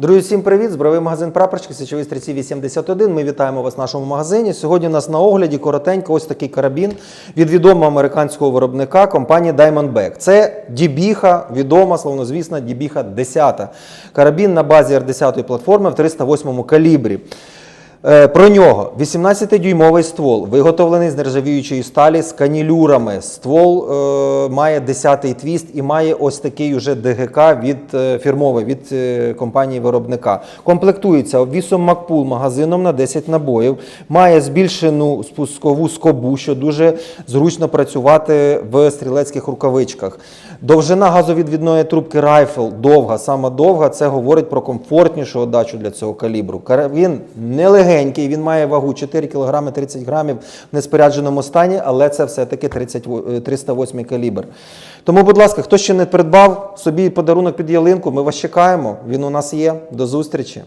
Друзі, всім привіт! Збровий магазин Прапорщик, січовий стрільці 81. Ми вітаємо вас в нашому магазині. Сьогодні у нас на огляді коротенько ось такий карабін від відомого американського виробника компанії Diamondback. Це Дібіха, відома, словнозвісна, Дібіха 10. Карабін на базі Р10 платформи в 308 калібрі. Е, Про нього 18-дюймовий ствол, виготовлений з нержавіючої сталі з канілюрами. Ствол е, має 10-й твіст і має ось такий уже ДГК від е, фірмовий від е, компанії виробника. Комплектується обвісом Макпул магазином на 10 набоїв, має збільшену спускову скобу, що дуже зручно працювати в стрілецьких рукавичках. Довжина газовідвідної трубки Райфл довга, сама довга. Це говорить про комфортнішу отдачу для цього калібру. Він не легенький, він має вагу 4 кг 30 грамів в неспорядженому стані, але це все-таки 30, е, 308 калібр. Тому, будь ласка, хто ще не придбав собі подарунок під ялинку, ми вас чекаємо. Він у нас є. До зустрічі.